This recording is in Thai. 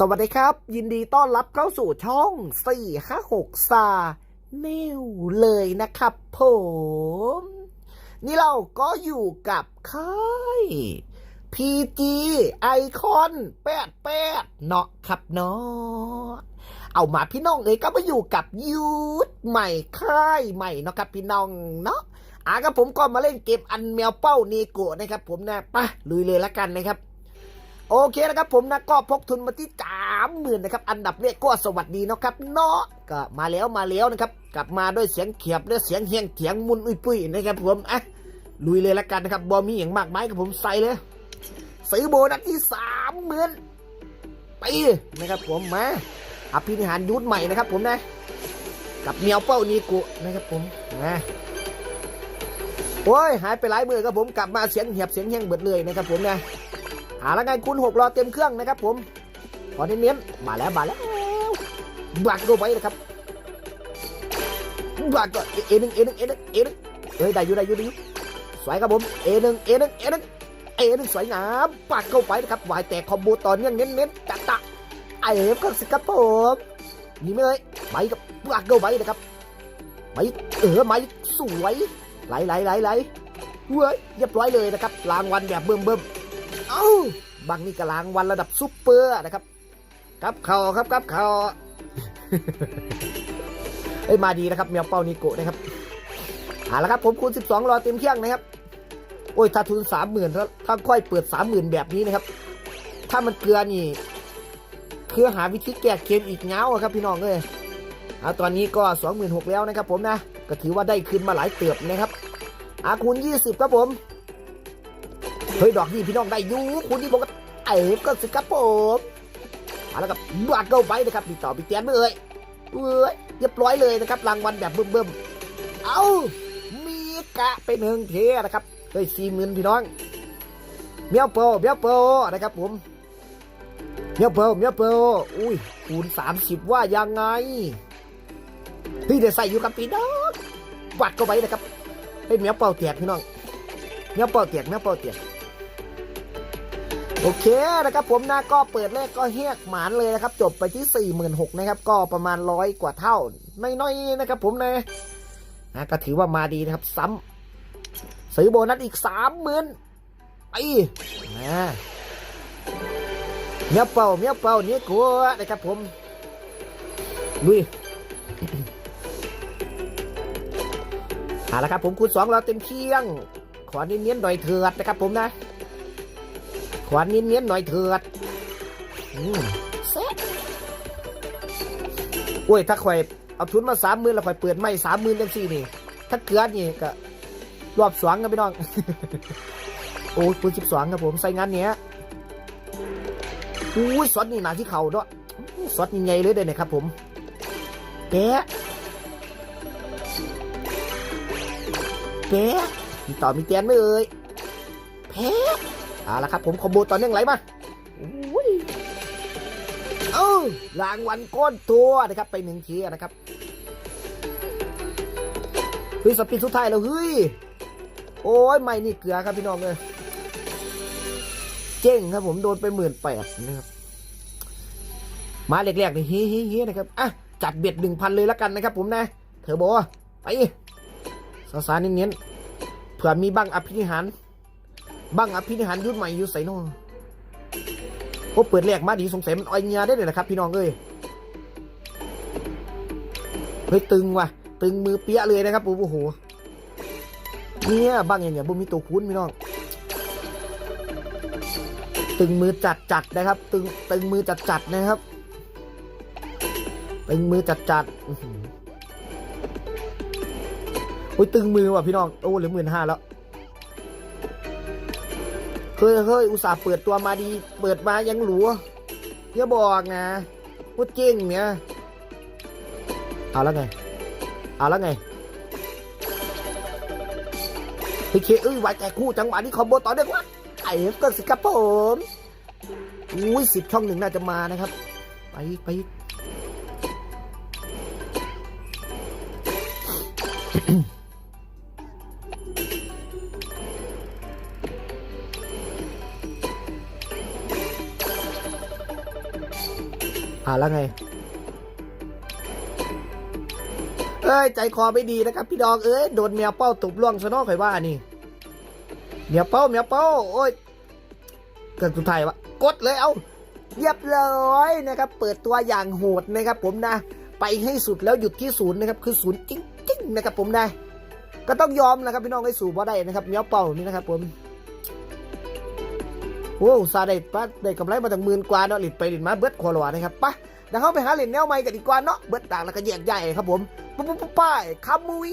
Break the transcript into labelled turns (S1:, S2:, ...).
S1: สวัสดีครับ ยินดีต้อนรับเข้าสู่ช่อง4 5 6ซาเนวเลยนะครับผม นี่เราก็อยู่กับค่าย PG ไอคอนแปดแปดเนาะครับเนาะเอามาพี่น้องเอ้ยก็มาอยู่กับยูทใหม่ค่ายใหม่เนาะครับพี่น้องเนาะอะกับผมก็มาเล่นเกมอันแมวเป้าเนโกะนะครับผมนะไปะลุยเลยละกันนะครับ โอเคนะครับผมนะก็พกทุนมาที่สามหมื่นนะครับ อันดับเนี้ยก็สวัสดีนะครับเนาะก็มาแล้วมาแล้วนะครับ กลับมาด้วยเสียงเขียบและเสียงเฮียงเถียงมุนอุ้ยปุ้ยนะครับผมอะลุยเลยละกันนะครับบอมีอย่างมากมายกับผมใส่เลยซื้อโบนัสที่สามหมื่นไปนะครับผมมาอภินิหารยุทธใหม่นะครับ ผมนะ กับเมียวเป้านีกุนะครับผมนะโอ้ยหายไปหลายมือครับผมกลับมาเสียงเหียบเสียงเฮียงเบิดเลยนะครับผมนะ หาแล้วไงคุณหกรอเต็มเครื่องนะครับผมขอเน้นๆมาแล้วมาแล้วบักก็ไว้นะครับบักก็เอหนึ่งเอหนึ่งเอหนึ่งเอหนึ่งเฮ้ยได้อยู่ได้อยู่ด้อยู่สวยครับผมเอหนึ่งเอหนึ่งเอหนึ่งเอหนึ่งสวยงามปักเข้าไปนะครับวายแตกคอมโบต่อเนื่องเน้นๆจัดตะไอ้เอฟก็สิครับผมนี่ไหมเลยไปกับบักเข้าไปนะครับไปเออไม้สวยไหลไหลไหลไหลเว้ยเรียบร้อยเลยนะครับรางวัลแบบเบิ่มเบิ่ม เอ้าบางนี่กลางวันระดับซุปเปอร์นะครับกับเขาครับกับเขาเอ้ยมาดีนะครับเมียวเป้านิโกนะครับเอาละครับผมคูณ 12 รอเต็มเครื่องนะครับ โอ้ยถ้าทุน 30,000ถ้าถ้าค่อยเปิด 30,000 แบบนี้นะครับ ถ้ามันเกลือนี่เคือหาวิธีแก้เกมอีกเงาครับพี่น้องเอ้ยเอาตอนนี้ก็ 26,000แล้วนะครับผมนะ ก็ถือว่าได้คืนมาหลายเติบนะครับอาคูณ 20 ครับผม เฮ้ยดอกนี่พี่น้องได้อยูคุณที่บอกว่าเอ๋ก็สิครับผมมาแล้วกับบาดเก้าไปนะครับมีต่อมีเตียนไม่เอ่ยเอ้ยเรียบร้อยเลยนะครับรางวัลแบบเบิ่มๆเอามีกะไปหนึ่งเทนะครับเฮ้ยสี่หมื่นพี่น้องเมียวโปเมียวโปนะครับผมเมียวโปเมียวโปอุ้ยคูณสามสิบว่ายังไงเฮ้ยเดี๋ยวใส่อยู่กับพี่น้องบาดเข้าไปนะครับเฮ้ยเมียวเป่าแตกพี่น้องเนื้อเป่าเตียกเนื้อเป่าเตียก โอเคนะครับผมนะก็เปิดแรกก็เฮียกหมานเลยนะครับ จบไปที่ 4 6 0 0 0นะครับก็ประมาณร้อยกว่าเท่า ไม่น้อยนะครับผมนะนะก็ถือว่ามาดีนะครับ ซ้ำซื้อโบนัสอีกสามหมื่นไอ้นะเนื้อเป่าเนื้อเป่าเนื้อกัวนะครับผมลุยเอาละครับผมคูณสองเราเต็มเที่ยง ขอเน้นๆหน่อยเถิดนะครับผมนะ ขอเน้นๆหน่อยเถิดอืมเซ็ตโอ้ย ถ้าข่อยเอาทุนมาสามหมื่นแล้วข่อยเปิดไม่สามหมื่นจังสี่นี่ ถ้าเกิดนี่ก็รอบสองกันพี่น้อง โอ้ยคูณสิบสองครับผมใส่งานเนี้ยอุ้ยสดนี่หนาที่เข่าเนาะสดยังไงเลยเด้เนี่ยครับผมแกะแกะมีต่อมีเตียนไหม่เอ่ยแพ้ เอาละครับผมคอมโบต่อเนื่องไหลมาอุ้ยเอ้ารางวัลก้อนตัวนะครับไปหนึ่งทีนะครับเฮ้ยสปินสุดท้ายแล้วเฮ้ย โอ้ยไม่นี่เกลือครับพี่น้องเลยเจ๊งครับผมโดนไปหมื่นแปดนะครับมาแรกๆนี่เฮ้เฮ้เฮ้นะครับอะจัดเบ็ดหนึ่งพันเลยแล้วกันนะครับผมนะ เธอโบไปสาสาเน้นๆเผื่อมีบ้างอภินิหาร บ้างอภินิหารยุทธใหม่อยู่ใส่นอพบเปิดแรกมาดีสงสัยมันอ้อยเงียได้เลยนะครับ พี่น้องเอ้ยเฮ้ยตึงว่ะ ตึงมือเปี้ยเลยนะครับโอ้โหเนี่ยบ้างอย่างเงี้ยบุมีตัวคุ้นพี่น้อง ตึงมือจัดจัดนะครับ ตึงตึงมือจัดจัดนะครับ ตึงมือจัดจัดๆอื้อหือโอ้ยตึงมือว่ะพี่น้องโอ้เหลือหมื่นห้าแล้ว เฮ้ยเฮ้ยอุตส่าห์เปิดตัวมาดี เปิดมายังหลัวอย่าบอกนะว่าเจ๊งเนี่ยเอาแล้วไงเอาแล้วไงพี่เคเอ้ยไว้แต่คู่จังหวะนี้คอมโบต่อเนื่องวะไอ้เก็สิครับผมอุ้ยสิบช่องหนึ่งน่าจะมานะครับ ไปไปอีก ผ่านแล้วไง เอ้ย ใจคอไม่ดีนะครับ พี่ดอง เอ้ย โดนเมียเป้าตุบล่วงซะนอกข่อยว่านี่เมียเป้าเมียเป้า โอ้ย เกิดสุดท้ายวะ กดเลยเอาเรียบร้อยนะครับ เปิดตัวอย่างโหดนะครับ ผมนะ ไปให้สุดแล้วหยุดที่ศูนย์นะครับ คือศูนย์จริงๆนะครับ ผมนะ ก็ต้องยอมนะครับพี่น้องให้สู่บ่ได้นะครับเมียเป้านี่นะครับ ผม โอ้ซาได้ปะได้กำไรมาตั้งหมื่นกว่าเนาะหลิดไปหลิดมาเบิดคอรวนะครับปะเดี๋ยวเข้าไปหาเหรียญแนวใหม่กันดีกว่าเนาะเบิดต่างแล้วก็แยกใหญ่ครับผมปุ๊บปุ๊บปุ๊บไปคามุย